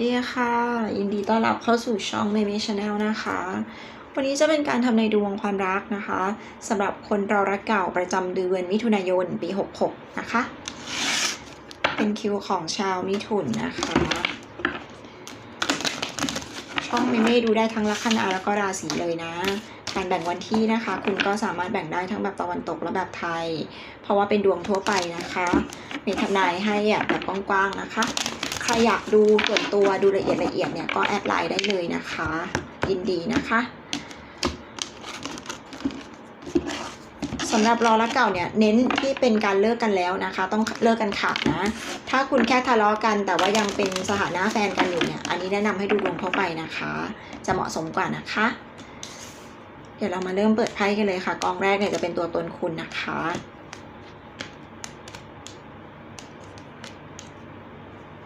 ดีค่ะ ยินดีต้อนรับเข้าสู่ช่อง m ม m ช Channel นะคะ วันนี้จะเป็นการทำในดวงความรักนะคะสำหรับคนเรารักเก่าประจำเดือนมิถุนายนปี 66 นะคะ เป็นคิวของชาวมิถุนนะคะ ช่องเมเม่ดูได้ทั้งลัคนาแล้วก็ราศีเลยนะการแบ่งวันที่นะคะ คุณก็สามารถแบ่งได้ทั้งแบบตะวันตกและแบบไทย เพราะว่าเป็นดวงทั่วไปนะคะมีทำนายให้อะแบบกว้างๆนะคะ รอยากดูส่วนตัวดูละเอียดละเอียดเนี่ยก็แอดไลน์ได้เลยนะคะ ยินดีนะคะสำหรับรอรักเก่าเนี่ยเน้นที่เป็นการเลิกกันแล้วนะคะ ต้องเลิกกันขาดนะ ถ้าคุณแค่ทะเลาะกัน แต่ว่ายังเป็นสถานะแฟนกันอยู่เนี่ยอันนี้แนะนำให้ดูดวงทั่วไปนะคะ จะเหมาะสมกว่านะคะ เดี๋ยวเรามาเริ่มเปิดไพ่กันเลยค่ะกองแรกเนี่ยจะเป็นตัวตนคุณนะคะ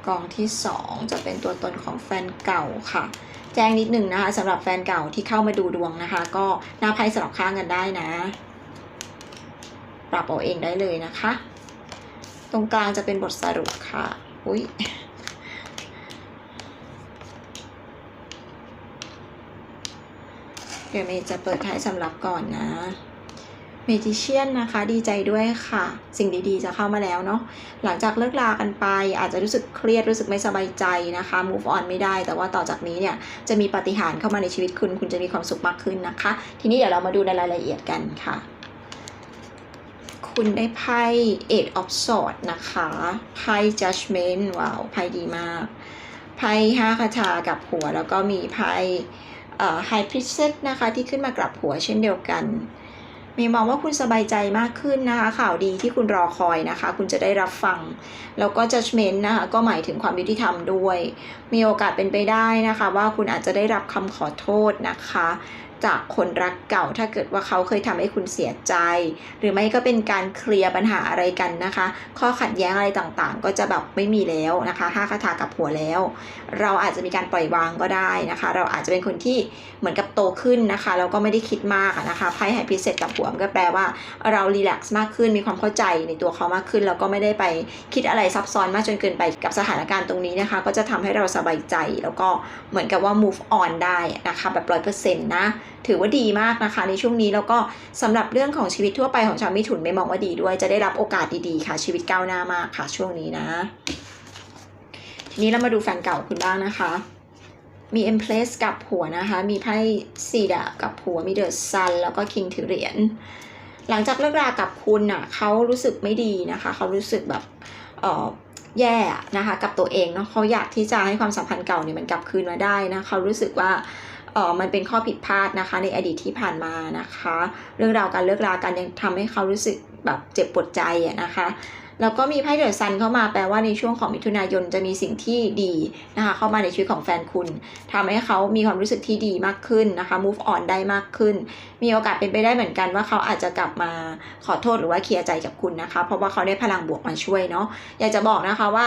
กองที่สองจะเป็นตัวตนของแฟนเก่าค่ะ แจ้งนิดหนึ่งนะคะสำหรับแฟนเก่าที่เข้ามาดูดวงนะคะ ก็หน้าไพ่สลับข้างกันได้นะ ปรับเอาเองได้เลยนะคะ ตรงกลางจะเป็นบทสรุปค่ะ อุ้ยเดี๋ยวเมย์จะเปิดไพ่สำหรับก่อนนะ เมจิเชียนนะคะ ดีใจด้วยค่ะ สิ่งดีๆ จะเข้ามาแล้วเนาะหลังจากเลิกลากันไป อาจจะรู้สึกเครียดรู้สึกไม่สบายใจนะคะ move on ไม่ได้ แต่ว่าต่อจากนี้เนี่ยจะมีปาฏิหาริย์เข้ามาในชีวิตคุณ คุณจะมีความสุขมากขึ้นนะคะ ทีนี้เดี๋ยวเรามาดูในรายละเอียดกันค่ะ คุณได้ไพ่ eight of swords นะคะไพ่ judgment ว้าวไพ่ดีมากไพ่ห้าคาถากับหัว แล้วก็มีไพ่เอ่อ high priestess นะคะที่ขึ้นมากลับหัวเช่นเดียวกัน มีมองว่าคุณสบายใจมากขึ้นนะคะ ข่าวดีที่คุณรอคอยนะคะ คุณจะได้รับฟัง แล้วก็ judgment นะคะก็หมายถึงความยุติธรรมด้วย มีโอกาสเป็นไปได้นะคะ ว่าคุณอาจจะได้รับคำขอโทษนะคะ จากคนรักเก่า ถ้าเกิดว่าเขาเคยทำให้คุณเสียใจ หรือไม่ก็เป็นการเคลียร์ปัญหาอะไรกันนะคะ ข้อขัดแย้งอะไรต่างๆ ก็จะแบบไม่มีแล้วนะคะห้าคาถากับหัวแล้ว เราอาจจะมีการปล่อยวางก็ได้นะคะ เราอาจจะเป็นคนที่เหมือนกับโตขึ้นนะคะแล้วก็ไม่ได้คิดมากนะคะไพ่ไฮพิเศษกับหัวก็แปลว่าเรารีแลกซ์มากขึ้นมีความเข้าใจในตัวเขามากขึ้นแล้วก็ไม่ได้ไปคิดอะไรซับซ้อนมากจนเกินไปกับสถานการณ์ตรงนี้นะคะ ก็จะทำให้เราสบายใจแล้วก็เหมือนกับว่า move on ได้นะคะแบบร้อยเปอร์เซ็นต์นะถือว่าดีมากนะคะ ในช่วงนี้แล้วก็สำหรับเรื่องของชีวิตทั่วไปของชาวมิถุนไม่มองว่าดีด้วยจะได้รับโอกาสดีๆค่ะ ชีวิตก้าวหน้ามากค่ะช่วงนี้นะ ทีนี้เรามาดูแฟนเก่าคุณบ้างนะคะ มี Empress กับหัวนะคะ มีไพ่สี่ดาบกับหัวมีเดอะซันแล้วก็คิงถือเหรียญหลังจากเลิกรากับคุณอะเขารู้สึกไม่ดีนะคะ เขารู้สึกแบบเออแย่นะคะกับตัวเองเนาะเขาอยากที่จะให้ความสัมพันธ์เก่าเนี่ยมันกลับคืนมาได้นะเขารู้สึกว่า เออมันเป็นข้อผิดพลาดนะคะ ในอดีตที่ผ่านมานะคะ เรื่องราวการเลิกรากันยังทำให้เขารู้สึกแบบเจ็บปวดใจนะคะแล้วก็มีไพ่เดอะซันเข้ามาแปลว่าในช่วงของมิถุนายนจะมีสิ่งที่ดีนะคะเข้ามาในชีวิตของแฟนคุณทำให้เขามีความรู้สึกที่ดีมากขึ้นนะคะ move on ได้มากขึ้น มีโอกาสเป็นไปได้เหมือนกันว่าเขาอาจจะกลับมาขอโทษหรือว่าเคลียร์ใจกับคุณนะคะ เพราะว่าเขาได้พลังบวกมาช่วยเนาะอยากจะบอกนะคะว่า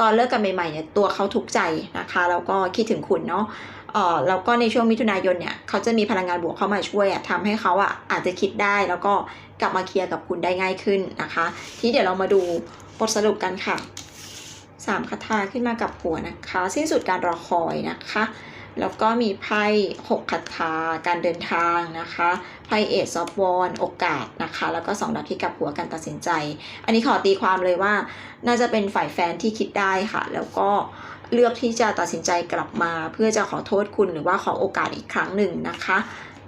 ตอนเลิกกันใหม่ๆเนี่ยตัวเขาทุกข์ใจนะคะแล้วก็คิดถึงคุณเนาะ เอ่อแล้วก็ในช่วงมิถุนายนเนี่ยเขาจะมีพลังงานบวกเข้ามาช่วยอะทำให้เขาอะอาจจะคิดได้แล้วก็กลับมาเคลียร์กับคุณได้ง่ายขึ้นนะคะ ทีนี้เดี๋ยวเรามาดูบทสรุปกันค่ะสามคาถาขึ้นมากับหัวนะคะ สิ้นสุดการรอคอยนะคะ แล้วก็มีไพ่หกคาถาการเดินทางนะคะไพ่เอซอฟวอนโอกาสนะคะ แล้วก็สองดาบที่กับหัวการตัดสินใจ อันนี้ขอตีความเลยว่า น่าจะเป็นฝ่ายแฟนที่คิดได้ค่ะ แล้วก็ เลือกที่จะตัดสินใจกลับมา เพื่อจะขอโทษคุณหรือว่าขอโอกาสอีกครั้งหนึ่งนะคะ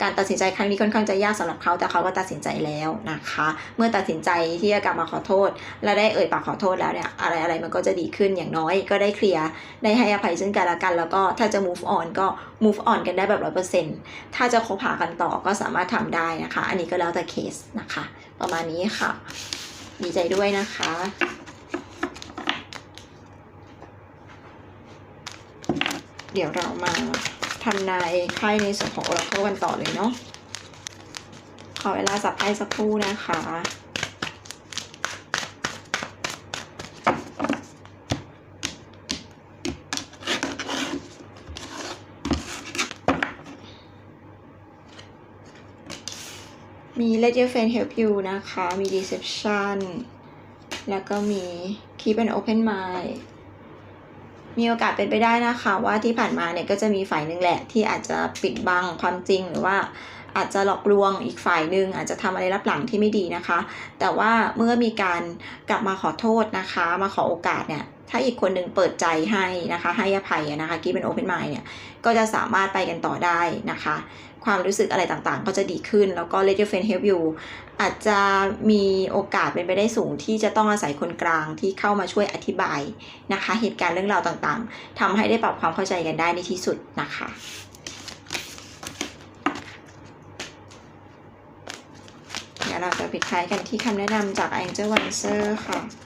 การตัดสินใจครั้งนี้ค่อนข้างจะยากสำหรับเขาแต่เขาก็ตัดสินใจแล้วนะคะ เมื่อตัดสินใจที่จะกลับมาขอโทษ และได้เอ่ยปากขอโทษแล้วเนี่ยอะไรอะไรมันก็จะดีขึ้นอย่างน้อยก็ได้เคลียร์ได้ให้อภัยซึ่งกันและกันแล้วก็ถ้าจะ move on ก็ move on กันได้แบบร้อยเปอร์เซนต์ถ้าจะคบหากันต่อก็สามารถทำได้นะคะ อันนี้ก็แล้วแต่เคสนะคะ ประมาณนี้ค่ะ ดีใจด้วยนะคะ เดี๋ยวเรามาทำนายไพ่ในส่วนของ Oracle กันต่อเลยเนาะขอเวลาสับไพ่สักครู่นะคะมี Let Your Friend Help You นะคะ มี Deception แล้วก็มี Keep an Open Mind มีโอกาสเป็นไปได้นะคะว่าที่ผ่านมาเนี่ยก็จะมีฝ่ายหนึ่งแหละ ที่อาจจะปิดบังความจริงหรือว่าอาจจะหลอกลวงอีกฝ่ายหนึ่งอาจจะทำอะไรรับหลังที่ไม่ดีนะคะ แต่ว่าเมื่อมีการกลับมาขอโทษนะคะ มาขอโอกาสเนี่ยถ้าอีกคนหนึ่งเปิดใจให้นะคะ ให้อภัยนะคะกี้เป็นโอเพนไมล์เนี่ยก็จะสามารถไปกันต่อได้นะคะ ความรู้สึกอะไรต่างๆ ก็จะดีขึ้น แล้วก็ let your friend help you อาจจะมีโอกาสเป็นไปได้สูงที่จะต้องอาศัยคนกลางที่เข้ามาช่วยอธิบายนะคะ เหตุการณ์เรื่องราวต่างๆทำให้ได้ปรับความเข้าใจกันได้ในที่สุดนะคะเดี๋ยวเราจะปิดท้ายกันที่คำแนะนำจาก Angel w i s e r ค่ะ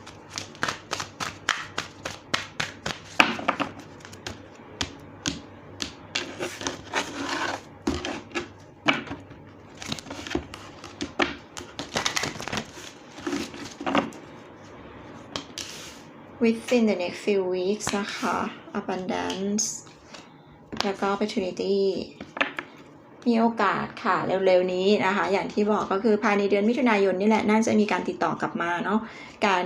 within the next few weeks นะคะ abundance แล้วก็ opportunity มีโอกาสค่ะเร็วๆนี้นะคะ อย่างที่บอกก็คือภายในเดือนมิถุนายนนี่แหละน่าจะมีการติดต่อกลับมาเนาะการ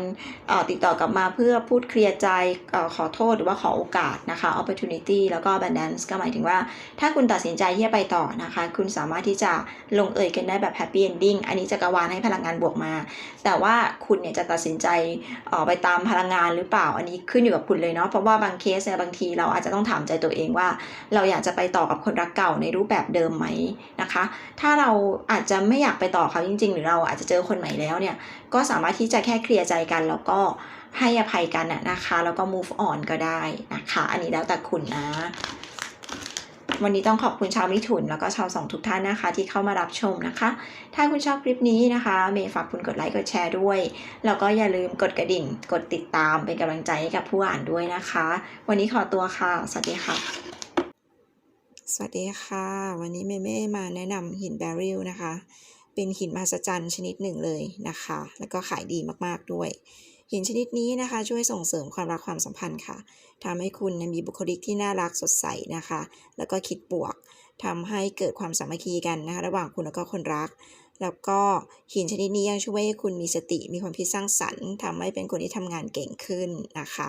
ติดต่อกลับมาเพื่อพูดเคลียร์ใจอขอโทษหรือว่าขอโอกาสนะคะ opportunity แล้วก็ abundance ก็หมายถึงว่า ถ้าคุณตัดสินใจที่จะไปต่อนะคะ คุณสามารถที่จะลงเอยกันได้แบบ happy ending อันนี้จะกรวาลให้พลังงานบวกมา แต่ว่าคุณเนี่ยจะตัดสินใจออกไปตามพลังงานหรือเปล่าอันนี้ขึ้นอยู่กับคุณเลยเนาะเพราะว่าบางเคสเนี่ยบางทีเราอาจจะต้องถามใจตัวเองว่า เราอยากจะไปต่อกับคนรักเก่าในรูปแบบเดิมไหมนะคะ ถ้าเราอาจจะไม่อยากไปต่อเขาจริง ๆ หรือเราอาจจะเจอคนใหม่แล้วเนี่ย ก็สามารถที่จะแค่เคลียร์ใจกันแล้วก็ให้อภัยกันนะนะคะ แล้วก็ move on ก็ได้นะคะ อันนี้แล้วแต่คุณนะ วันนี้ต้องขอบคุณชาวมิถุน แล้วก็ชาวสองทุกท่านนะคะ ที่เข้ามารับชมนะคะ ถ้าคุณชอบคลิปนี้นะคะ เมย์ฝากคุณกดไลค์กดแชร์ด้วย แล้วก็อย่าลืมกดกระดิ่ง กดติดตามเป็นกำลังใจให้กับผู้อ่านด้วยนะคะ วันนี้ขอตัวค่ะ สวัสดีค่ะ สวัสดีค่ะ วันนี้เมเม่มาแนะนำหินแบริลนะคะ เป็นหินมหัศจรรย์ชนิดหนึ่งเลยนะคะ แล้วก็ขายดีมากๆด้วย หินชนิดนี้นะคะ ช่วยส่งเสริมความรักความสัมพันธ์ค่ะทำให้คุณมีบุคลิกที่น่ารักสดใสนะคะ แล้วก็คิดบวกทำให้เกิดความสามัคคีกันนะคะ ระหว่างคุณแล้วก็คนรัก แล้วก็หินชนิดนี้ยังช่วยให้คุณมีสติมีความคิดสร้างสรรค์ทำให้เป็นคนที่ทำงานเก่งขึ้นนะคะ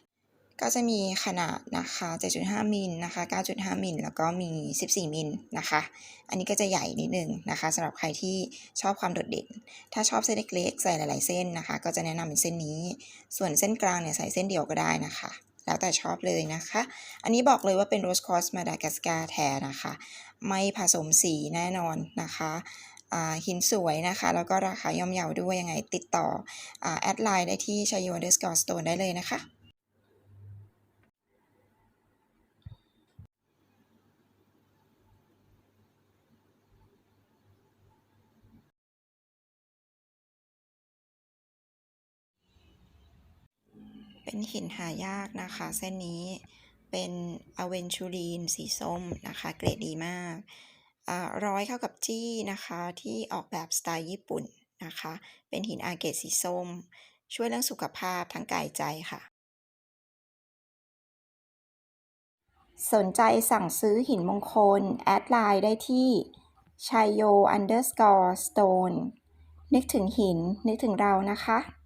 ก็จะมีขนาดนะคะ 7.5 มิลนะคะ 9.5 มิล แล้วก็มี 14 มิลนะคะ อันนี้ก็จะใหญ่นิดนึงนะคะสำหรับใครที่ชอบความโดดเด่น ถ้าชอบเส้นเล็กๆ ใส่หลายๆเส้นนะคะ ก็จะแนะนำเป็นเส้นนี้ ส่วนเส้นกลางเนี่ยใส่เส้นเดียวก็ได้นะคะ แล้วแต่ชอบเลยนะคะ อันนี้บอกเลยว่าเป็นโรสคอสมาดากัสการแท้นะคะ ไม่ผสมสีแน่นอนนะคะอ่าหินสวยนะคะ แล้วก็ราคาย่อมเยาด้วยยังไงติดต่ออ่าแอดไลน์ได้ที่ชายโยเดสกอร์สโตนได้เลยนะคะ เป็นหินหายากนะคะ เส้นนี้เป็นอเวนชูรีนสีส้มนะคะ เกรดดีมากร้อยเข้ากับจี้นะคะที่ออกแบบสไตล์ญี่ปุ่นนะคะ เป็นหินอาเกตสีส้ม ช่วยเรื่องสุขภาพทั้งกายใจค่ะ สนใจสั่งซื้อหินมงคล แอดไลน์ได้ที่ชัยโย underscore stone นึกถึงหิน นึกถึงเรานะคะ